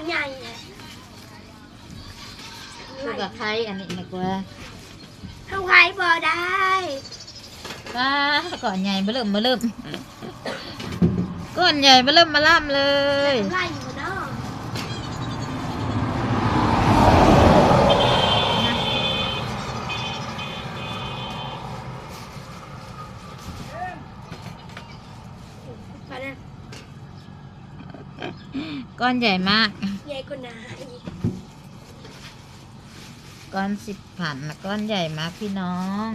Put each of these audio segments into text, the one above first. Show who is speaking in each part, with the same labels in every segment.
Speaker 1: างใหญ่เลย
Speaker 2: ตัวกับไข่อันนี้ดีกว่า
Speaker 1: เข้าไว้บ่ได้
Speaker 2: ป้าก่อนใหญ่มาเริ่มมาเริ่มก่อนใหญ่มาเริ่มมาล่ำเลย
Speaker 1: ไล่อยู่เนาะไปนะ
Speaker 2: ก้อนใหญ่มาก
Speaker 1: ใหญ่ กว่านาอีก
Speaker 2: ก้อนสิบผันนะก้อนใหญ่มากพี่น้อง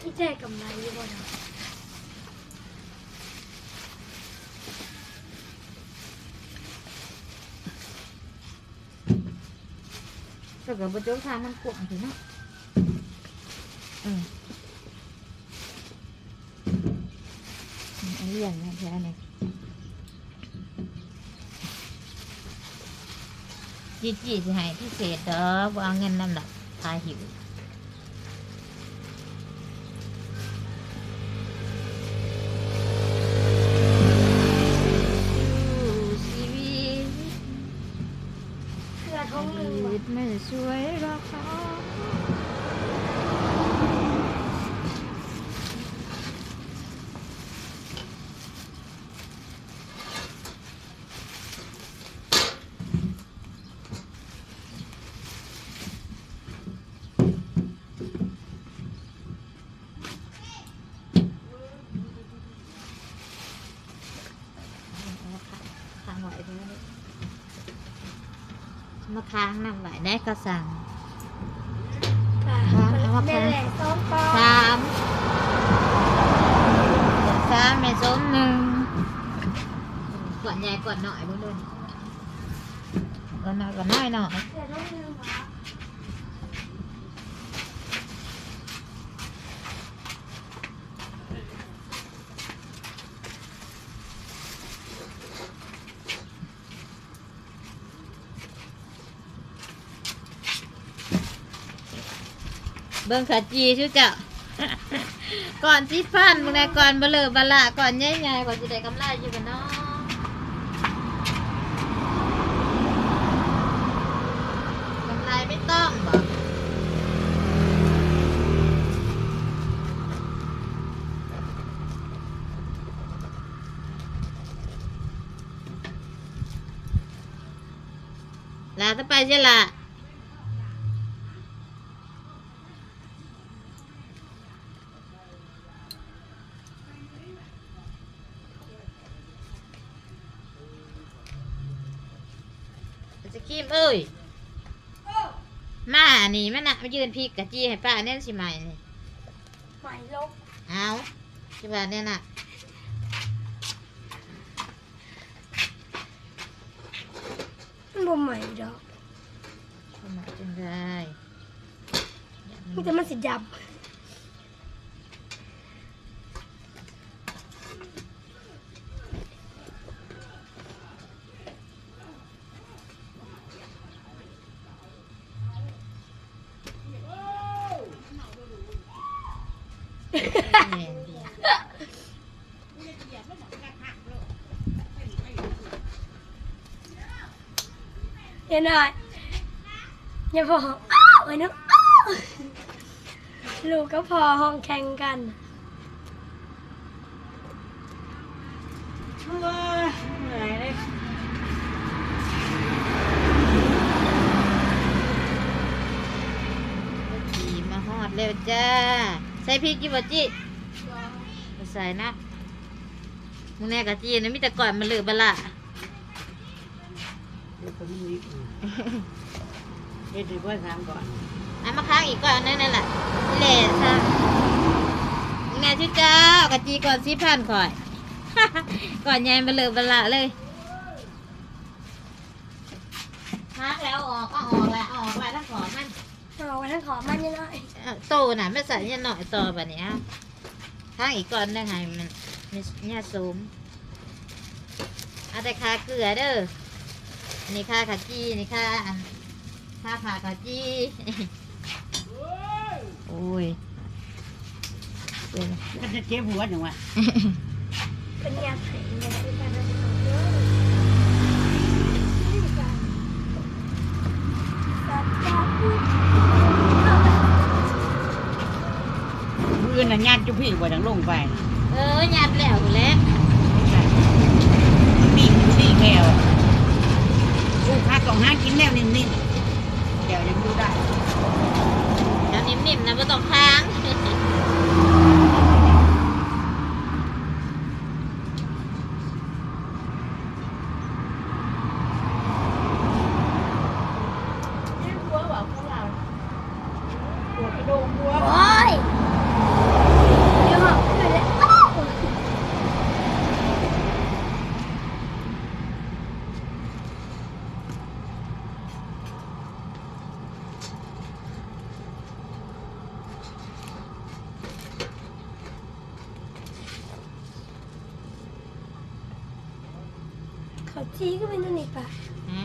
Speaker 1: ที่แจ้กำไรอยู่บ่เนาะ
Speaker 2: แต่กับบนโจ๊กทางมันกวางถึงเนาะเออ อันนี้อย่างนี้แค่นี้จีจีสิให้พิเศษเด้อวางเงินนั่นแหละพาหิวชีวิต
Speaker 1: เสื้อท้องหนึ่ง
Speaker 2: ชี
Speaker 1: บ่
Speaker 2: วิตไม่สวยหรอกค่ะค้างไว้ด้วยมา ค้างนั่งไหวได้ก็สั่ง
Speaker 1: ค่ะ
Speaker 2: เอามา
Speaker 1: แม่แหล่ซ้อมปอ
Speaker 2: สามสามแม่ส้มหนึ่งก่อนใหญ่ก่อนหน่อยบุ้งด้วยก่อนหน่อยก่อนน้อยหน่อย
Speaker 1: เสื้อท้องหนึ่ง
Speaker 2: เบิ่งขาจีชื่อเจ้าก่อนสิพันมึงไงก่อนเบลอบละก่อนใหญ่ๆก่อนจะได้กำไรอยู่กันเนาะกำไรไม่ต้องบอกลาถ้าไปใช่ละ จะคีมเอ้ยมานี่มันน่ะมายืนพีกกะจีให้ป้าเนี่ยสิใหม่นี่
Speaker 1: ไหมลบ
Speaker 2: เอาสิว่าเนี่ยน่ะ
Speaker 1: มันบ่ใหม่ดอก
Speaker 2: สมัครจังได้
Speaker 1: มีแต่มันสิดับ อย่าพอห้องอ้าวไอ้นึกอ้าวลูกก็พอห้องแข่งกัน
Speaker 2: เหนื่อยเลยจีมาฮอดเร็วจ้า ใส่พริกกี่บจิใส่นะมึงแน่กะจีนะมีแต่ก่อนมันเหลือบละ
Speaker 3: เดี๋ยวถือว่าทำก่อน
Speaker 2: เอามาค้างอีกก่อนนั่นนั่นแหละนี่แหละซะมึงแน่ชื่อเจ้ากะจีก่อนสิพันข่อย ก่อนยายมาเลือบละเลยพักแล้วออกก็ออกแล้วออกแล้วทั้งของมัน
Speaker 1: เอาไว้ทั้งขอมันยังไง
Speaker 2: เอาโตน่ะไม่ใส่เนี่ยหน่อยต่อแบบนี้เอาข้างอีกก่อนได้ไงมันเนี่ยซูมเอาแต่คาเกลือเด้อนนี้ค่าขาจีนนี้ค่าอัน ค่าผ่าขาจีโอ้ยเลย
Speaker 3: ก็จะเจ็บหัวจังวะ
Speaker 1: เป็นยาไผ่ยาที่การรับผิดชอบเยอะนี่การสัตว์ตาพูด
Speaker 3: มือน่ะญาติจุพี่บ่ดังลงไป
Speaker 2: เออหยัดแล้วแหล้ว
Speaker 3: ปีกสี่แถวลูกค้าต้องหากินแล้วนิ่มๆ เดี๋ยวยังดูได้
Speaker 2: แล้วนิ่มๆนะไม่ต้องค้าง
Speaker 3: หัวบอกของเราปวดกระโดงหัว
Speaker 1: โอ้ยเดี๋ยวหอบขึ้นเลยอ้าว เขาจี้ก็เป็นตัวนี้ปะ
Speaker 2: ฮะ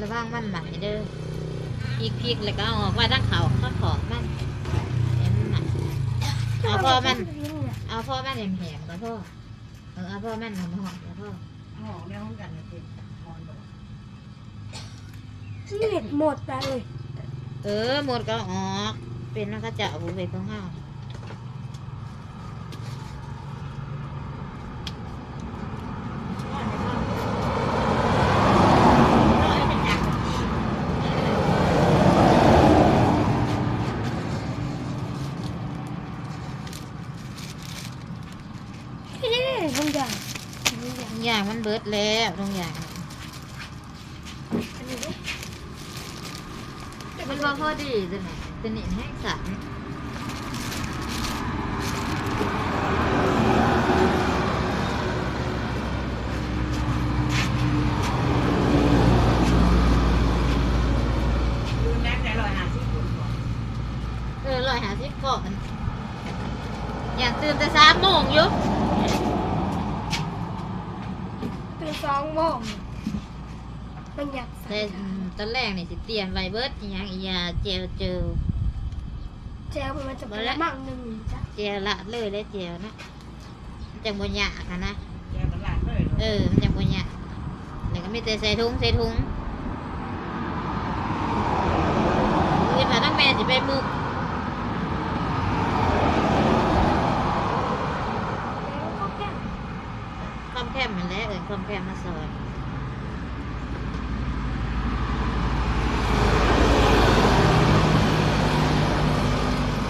Speaker 2: ระวังมันใหม่เด้อพริกพริกแล้วก็เอาออกมาทั้งเขาข้าวของมันเห็นมันเอาพอมัน เอาพ่อมันแหมๆแล้วพ่อเออเอาพ่อมันหอมๆแล้วพ่อ
Speaker 3: ห้องในห้องกันน่ะเป็นนอนบ่
Speaker 1: นี่เห็ดหมดไปเลย
Speaker 2: เออหมดก็ออก เป็นนักเจ้าบุเบกของเฮา
Speaker 1: ไม่ได้ทุกอย่างทุกอย่าง
Speaker 2: ทุกอย่างมันเบิดแล้วทุกอย่าง
Speaker 1: อันนี้
Speaker 2: มันบ่พอดีจะไหนจะหนีให้สันม
Speaker 3: ดูแม็กได้ร้อยห้าสิบคนก่อน
Speaker 2: เออร้อยหาสิบก่อนอยากตื่นแต่สามโมงอยู่
Speaker 1: เป็นสองโมง มันอยาก
Speaker 2: แต่
Speaker 1: ใส่
Speaker 2: ตอนแรกนี่สิเตรียมไว้เบิดอหย่างอียาเจลเจล
Speaker 1: แจวมันจะเป็นละมั่งหนึ่งจ้ะ
Speaker 2: เจลละเลยเลยเจลนะมันจังบ่ยากอะนะ
Speaker 3: แกกันหลานเลย
Speaker 2: เออมันจังบ่ยากแล้วก็มีแต่ใส่ถุงใส่ถุงคือถ้าน้องแม่สิไปมุก
Speaker 1: แล้วก็แค่
Speaker 2: คอมแคมมันแหล้วเอิ้นคอมแคมมาซอย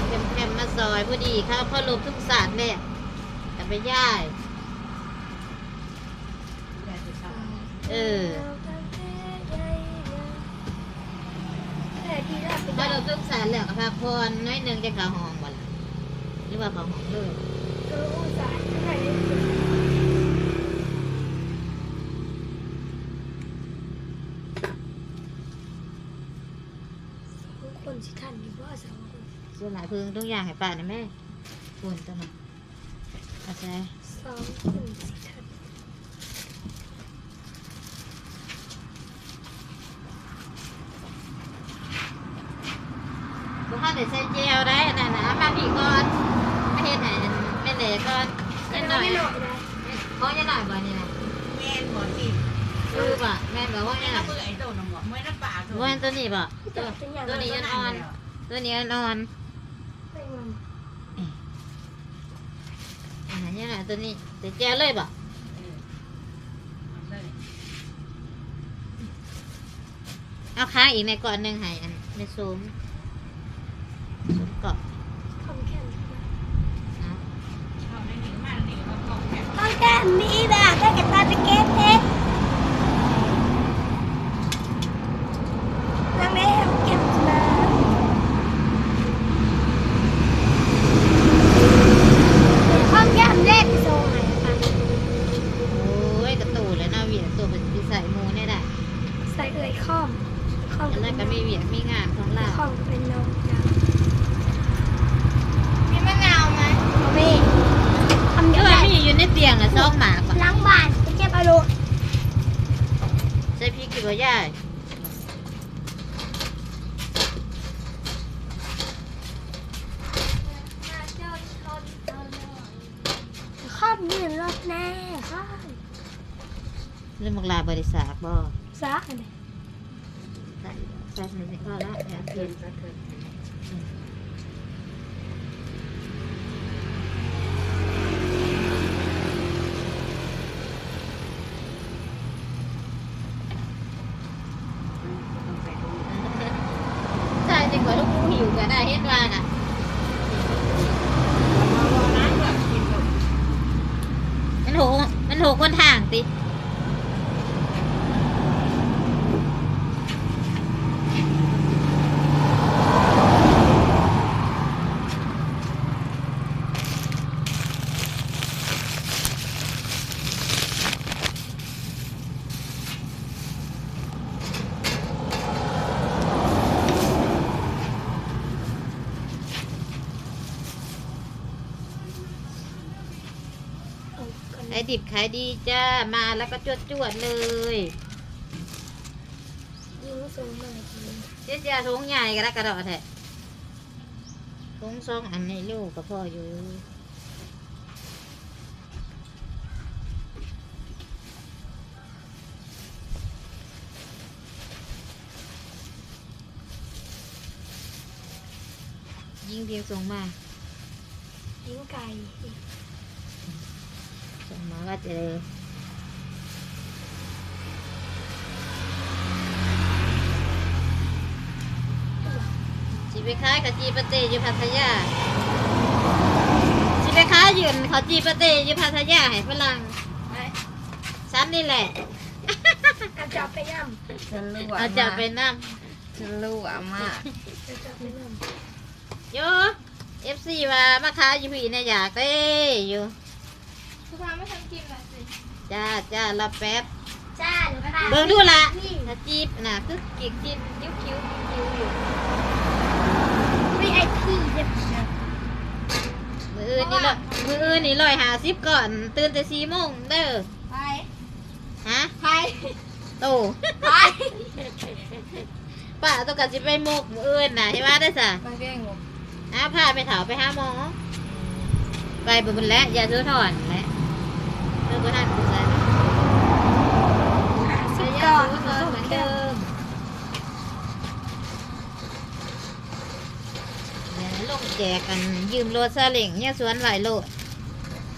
Speaker 2: แคมแคมมาซ อยพอดีเขาเขาลบทุกศาสตร์เลยแต่ไปย่าย
Speaker 3: แกจะทำ
Speaker 2: เออ
Speaker 1: แต่ที่เราไป
Speaker 2: ถ้าเราทุกศาสตร์แล้วก็พักผ่อนน้อยหนึ่งจะขาหองบ่ล่ะหรือว่าขาหองเลย
Speaker 1: ตัวอุตสาหที่ไหนสองคนสิทันอยู่ว่าสอง คน
Speaker 2: ส่วนหลายเพึงทุกอย่างให้ป้านะแม่ฝุ่นตัวนั้นเข้าใจ
Speaker 1: สองคนสิทัน
Speaker 2: บุคคลเดี๋ยวใส่เจลได้นั่นนะมาพี่ก่อนมาเฮ็ดไหนแม่เหล่ก่อนยันหน่อย
Speaker 1: ไม่หน่อยนะ
Speaker 2: เขายันหน่อยบ่นี่นะ
Speaker 3: แม่นบ่ที่
Speaker 2: คือบ่แม่บอกว่า
Speaker 3: แม่
Speaker 2: ยันหน่
Speaker 3: น้ำ
Speaker 2: อย
Speaker 3: มือไอ้โตน้ำบ่ไม่น้ำปลาโต
Speaker 2: ว่าตัวนี้บ่
Speaker 1: ตั
Speaker 2: ตัวว
Speaker 1: เป็นอย่าง
Speaker 2: ตัวนี้ยันอ่อนตัวนี้ยันอ่อน
Speaker 1: ไม่งอน
Speaker 2: อ่า ยันหน่อยตัวนี้ใส่เจลเลยบ่
Speaker 3: เออเอาเลย
Speaker 2: เอาค้างอีกในก่อนหนึงให้อันในซูมซูมเกาะ
Speaker 1: คอมแคม
Speaker 2: เอา
Speaker 3: เอาในนี้มาในนี้ก็ต้องแกะ
Speaker 1: คอมแคมมีแบบ บ่ยายข้าม
Speaker 2: ยืน
Speaker 1: รถ
Speaker 2: แน่ข้า
Speaker 1: มเรื่
Speaker 2: องมักลาบริษัทบ่
Speaker 1: ซักอัน
Speaker 2: ใส่ใส่ในนี้ก็แล้วแอบเกิน ก็ได้เห็ดว่าน่ะมันโหมันโหคนห่างติ ดิบขายดีจ้า มาแล้วก็จวดจวดๆเลย
Speaker 1: ยิงสูงมาที
Speaker 2: เจ๊จ้าทงใหญ่กระดกกระดอแท้ทงซองอันในลูกกับพ่ออยู่ยิงเพียงส่งมา
Speaker 1: ยิงไก่
Speaker 2: ส่งมาว่าจะเลยสิไปขายขจีปาเต้อยู่พัทยาสิไปขายยืนเขาจีปาเต้อยู่พัทยาให้ฝรั่ง
Speaker 1: ไป
Speaker 2: ฉันนี่แหละ
Speaker 1: เอาจับไปย่
Speaker 3: ฉันรู้
Speaker 2: เอาจะไปนั่
Speaker 3: ฉันรู้อะมากำ
Speaker 1: เอาจับไปย่ำำ
Speaker 2: โยเอฟซีว่ามาขายอยู่พี่เนี่ยอยากเต้อยู่
Speaker 1: ทุกคนไม่ทำกินเลยสิ
Speaker 2: จ้าจ้ารอแป๊บ
Speaker 1: จ้าหนูค่ะ
Speaker 2: เบิ่งดูละ
Speaker 1: นี่
Speaker 2: ถ้าจีบน่ะคือกิกจีบคิ้วคิ้วคิ้วอยู่
Speaker 1: วีไอพีเด็บ
Speaker 2: มืออื่นนี่ละมืออื่นนี่ลอยหาซิบก่อน ตื่นแต่สี่โมงเด้อ
Speaker 1: ไป
Speaker 2: ฮะ
Speaker 1: ไป
Speaker 2: โต
Speaker 1: ไป
Speaker 2: ป้าต้องการสิไปหมกมืออื่นน่ะใช่ว่าได้สะ
Speaker 3: ไปเก่ง
Speaker 2: อ้าพาไปเถาไปหาหมอไปบนแล้วอย่าซื้อถอนแล้ว เลิกก็ทันกูแล้ว
Speaker 1: สิบ
Speaker 2: อย่า
Speaker 1: ก่อน
Speaker 2: ซื้อถอนเหมือนเดิมเดี๋ยวลงแจกกันยืมรถซาเล้งเนี่ยสวนไหวโลด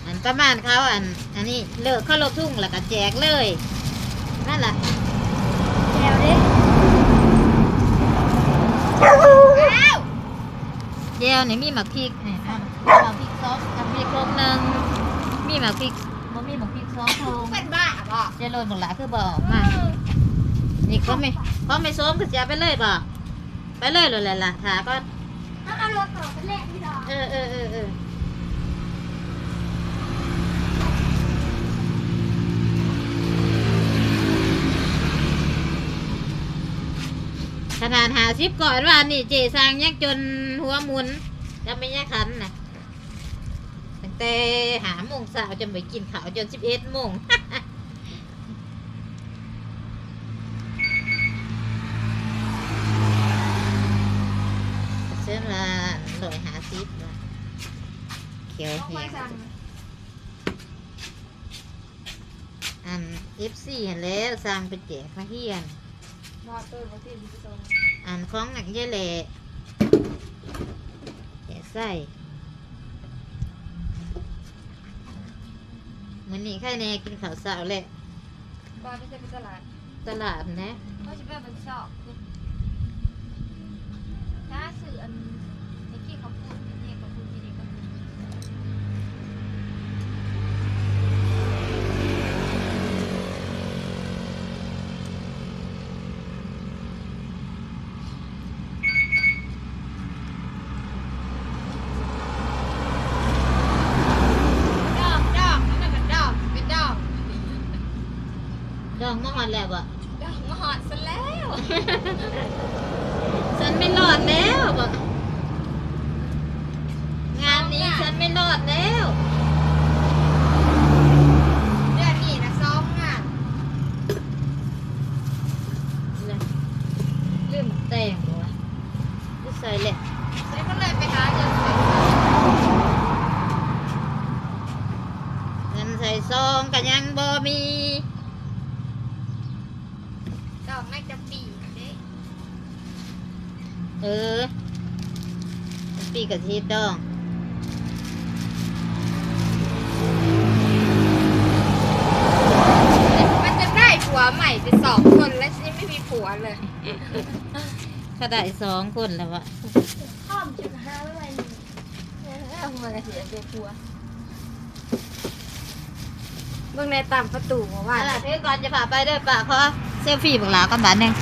Speaker 2: อันประมาณเขาอัน อันนี้เลิกเข้าลบทุ่งแล้วก็แจกเลยนั่นแหละ
Speaker 1: เดี๋ยวดิ
Speaker 2: เจลนี่มีหมักพริกนี่อะหมักพริกซอสหมักพริกโคกหนึ่งมีหมักพริก บ่มีหมักพริกซอสโคง
Speaker 1: เป็นบ้าป่ะ
Speaker 2: เจโรนหมดละคือบอกมานี่เขาไม่เขาไม่ส้มก็จะไปเลยบ่ไปเลยเลยแหละล่ะถาก็
Speaker 1: เอาเอารถต่อไปแลกพี่ดอก
Speaker 2: เออเออเออเออขนาดหาซิปก่อนว่านี่เจสร้างยังจนหัวหมุนจะไม่ยากขันนะตั้ง แต่หาโมงสาวจนไปกินข้าวจนสิบเอ็ดโมงเส้นละหน่อยหาซิปละเขียวแห้งอันเอฟซีเห็นแล้วสั่งไปแจกพระเฮียน
Speaker 1: มอเตอร์มาที่พี่ตรง
Speaker 2: อันของหนักเยอะแหละแจกไส้ มันนี่แค่แน่กินข้าวเสาแหละ
Speaker 1: บ้านไม่ใช่เป็นตลาด
Speaker 2: ตลาดนะ
Speaker 1: เขาจะเป็นชอบถ้าสื่ออันในที่เขาพูดนี่เขาพูดที่นี่ก็พูด
Speaker 3: ดอกดอกนั่นเป็นดอกเป็นดอก
Speaker 2: ดองมอด แล้วบ่
Speaker 1: ดอกมาหอดซะแล้ว
Speaker 2: ฉันไม่รอดแล้วบ่งานนี้ฉันไม่รอดแล้ว
Speaker 3: เดือนนี้นะซ้อมอะ
Speaker 2: ลืมแต่งวะกูใส่แหละ
Speaker 3: ฉันก็เลยไปหาเงิน
Speaker 2: เงินใส่ ซองกันยังบ่มี
Speaker 4: ดอกไม้จะปีเด้
Speaker 2: เออปี กับทีดอง
Speaker 4: มันจะได้ผัวใหม่ไปสองคนแล้วฉันยังไม่มีผัวเลย
Speaker 2: ถ้าได้สองคนแล้ววะ
Speaker 1: อ้อมจะหาอะไรหนึ่ง
Speaker 4: เอามากระเสียเป็นผัวเบื้องในตามประตูมาว่า
Speaker 2: ว่าถือก่อนจะพาไปเด้วยป่าขอเซลฟี่บักหลากันบาทหนึ่ง